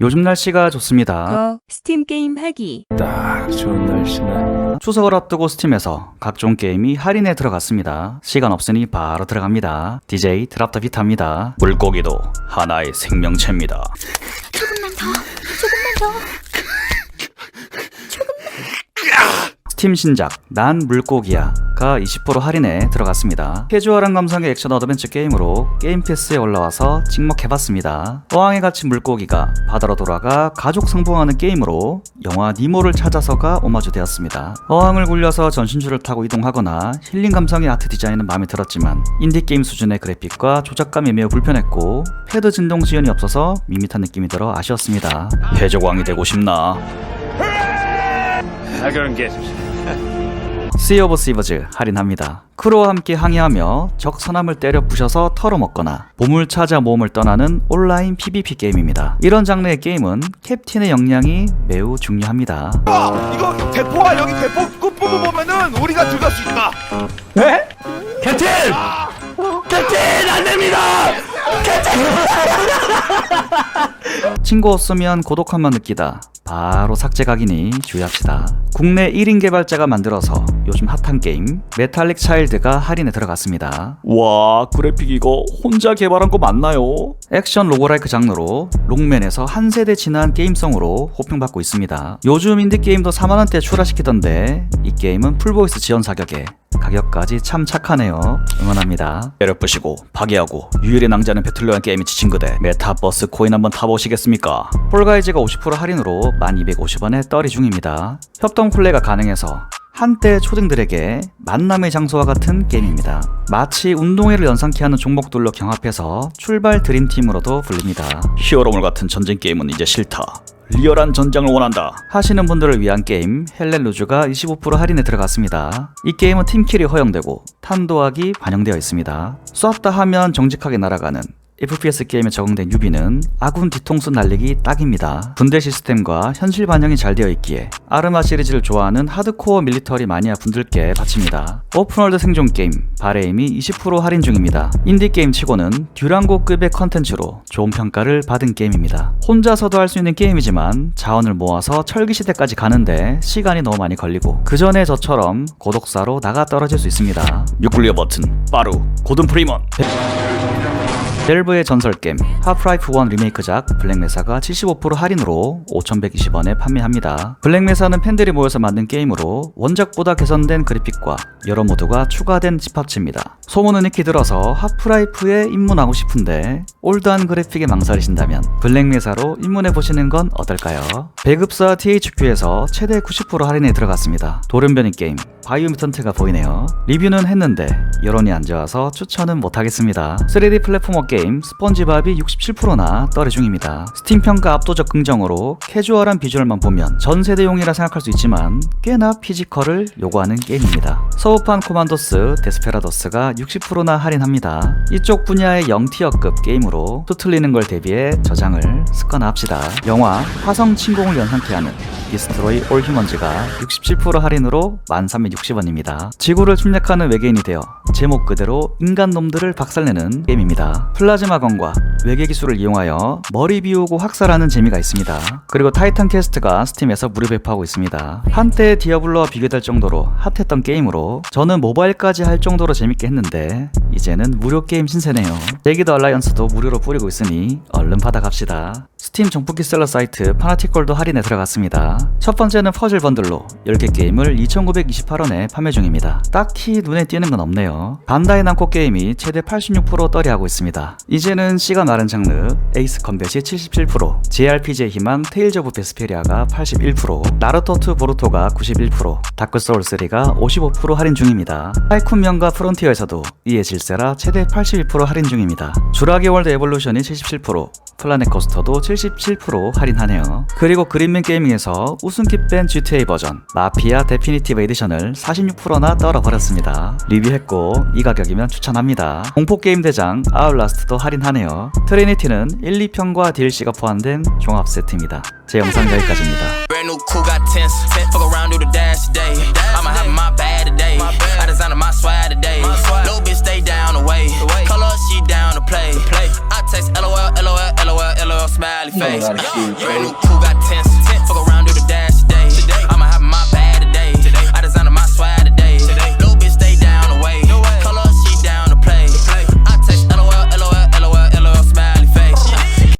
요즘 날씨가 좋습니다. 거 스팀 게임 하기 딱 좋은 날씨네. 추석을 앞두고 스팀에서 각종 게임이 할인에 들어갔습니다. 시간 없으니 바로 들어갑니다. DJ 드랍더 비타입니다. 물고기도 하나의 생명체입니다. 스팀 신작 난 물고기야가 20% 할인에 들어갔습니다. 캐주얼한 감성의 액션 어드벤처 게임으로 게임 패스에 올라와서 찍먹해봤습니다. 어항에 갇힌 물고기가 바다로 돌아가 가족 상봉하는 게임으로 영화 니모를 찾아서가 오마주 되었습니다. 어항을 굴려서 전신줄을 타고 이동하거나 힐링 감성의 아트 디자인은 마음에 들었지만 인디 게임 수준의 그래픽과 조작감이 매우 불편했고 패드 진동 지연이 없어서 밋밋한 느낌이 들어 아쉬웠습니다. 해적왕이 되고 싶나? I go and get it. 시 오브 시버즈 할인합니다. 크루와 함께 항해하며 적 선함을 때려 부셔서 털어먹거나 보물 찾아 모험을 떠나는 온라인 PVP 게임입니다. 이런 장르의 게임은 캡틴의 역량이 매우 중요합니다. 아, 이거 대포가 여기 대포 끝부분 보면은 우리가 들어갈 수 있다. 친구 없으면 고독함만 느끼다. 바로 삭제 각이니 주의합시다. 국내 1인 개발자가 만들어서 요즘 핫한 게임 메탈릭 차일드가 할인에 들어갔습니다. 와 그래픽 이거 혼자 개발한 거 맞나요? 액션 로고라이크 장르로 롱맨에서 한 세대 지난 게임성으로 호평받고 있습니다. 요즘 인디 게임도 4만 원대 출하시키던데 이 게임은 풀보이스 지원 사격에 가격까지 참 착하네요. 응원합니다. 때려 부시고 파괴하고 유일의 낭자는 배틀로얄 게임이 지친 그대 메타버스 코인 한번 타보시 겠습니까? 폴가이즈가 50% 할인으로 1250원에 떨이 중입니다. 협동 플레이가 가능해서 한때 초딩들에게 만남의 장소와 같은 게임입니다. 마치 운동회를 연상케 하는 종목들로 경합해서 출발 드림팀으로도 불립니다. 히어로물 같은 전쟁 게임은 이제 싫다. 리얼한 전장을 원한다 하시는 분들을 위한 게임 헬렌 루즈가 25% 할인에 들어갔습니다. 이 게임은 팀킬이 허용되고 탄도학이 반영되어 있습니다. 쏘았다 하면 정직하게 날아가는 FPS 게임에 적용된 유비는 아군 뒤통수 날리기 딱입니다. 분대 시스템과 현실 반영이 잘 되어 있기에 아르마 시리즈를 좋아하는 하드코어 밀리터리 마니아 분들께 바칩니다. 오픈월드 생존 게임 바레임이 20% 할인 중입니다. 인디 게임 치고는 듀랑고급의 컨텐츠로 좋은 평가를 받은 게임입니다. 혼자서도 할 수 있는 게임이지만 자원을 모아서 철기 시대까지 가는데 시간이 너무 많이 걸리고 그 전에 저처럼 고독사로 나가 떨어질 수 있습니다. 유클리어 버튼 빠루 고든 프리먼 델브의 전설 게임 하프라이프 1 리메이크작 블랙메사가 75% 할인으로 5,120원에 판매합니다. 블랙메사는 팬들이 모여서 만든 게임으로 원작보다 개선된 그래픽과 여러 모드가 추가된 집합체입니다. 소문은 익히 들어서 하프라이프에 입문하고 싶은데 올드한 그래픽에 망설이신다면 블랙메사로 입문해 보시는 건 어떨까요? 배급사 THQ에서 최대 90% 할인에 들어갔습니다. 돌연변이 게임 바이오뮤턴트가 보이네요. 리뷰는 했는데 여론이 안 좋아서 추천은 못하겠습니다. 3D 플랫포머 게임 스펀지밥이 67%나 떨이 중입니다. 스팀 평가 압도적 긍정으로 캐주얼한 비주얼만 보면 전 세대용이라 생각할 수 있지만 꽤나 피지컬을 요구하는 게임입니다. 서브판 코만도스 데스페라더스가 60%나 할인합니다. 이쪽 분야의 0티어급 게임으로 투틀리는 걸 대비해 저장을 습관화 합시다. 영화 화성 침공을 연상케 하는 디스트로이 올 휴먼즈가 67% 할인으로 1360원입니다. 지구를 침략하는 외계인이 되어 제목 그대로 인간 놈들을 박살내는 게임입니다. 플라즈마건과 외계 기술을 이용하여 머리 비우고 학살하는 재미가 있습니다. 그리고 타이탄 캐스트가 스팀에서 무료 배포하고 있습니다. 한때 디아블로와 비교될 정도로 핫했던 게임으로 저는 모바일까지 할 정도로 재밌게 했는데 이제는 무료 게임 신세네요. 제기더 알라이언스도 무료로 뿌리고 있으니 얼른 받아갑시다. 스팀 정품기 셀러 사이트 파나티콜도 할인에 들어갔습니다. 첫 번째는 퍼즐 번들로 10개 게임을 2,928원에 판매 중입니다. 딱히 눈에 띄는 건 없네요. 반다이 남코 게임이 최대 86% 떨이하고 있습니다. 이제는 씨가 마른 장르 에이스 컴뱃이 77%, JRPG의 희망 테일즈 오브 베스페리아가 81%, 나루토2 보루토가 91%, 다크 소울 3가 55% 할인 중입니다. 하이쿤 명과 프론티어에서도 이의 질세라 최대 81% 할인 중입니다. 주라기 월드 에볼루션이 77%, 플라넷 코스터도 77% 할인하네요. 그리고 그린맨 게이밍에서 우승키 뺀 GTA 버전 마피아 데피니티브 에디션을 46%나 떨어버렸습니다. 리뷰했고 이 가격이면 추천합니다. 공포 게임 대장 아울라스 트도 할인하네요. 트리니티는 1, 2편과 DLC가 포함된 종합 세트입니다. 제 영상 여기까지입니다. Face. Brand new coupe got tense.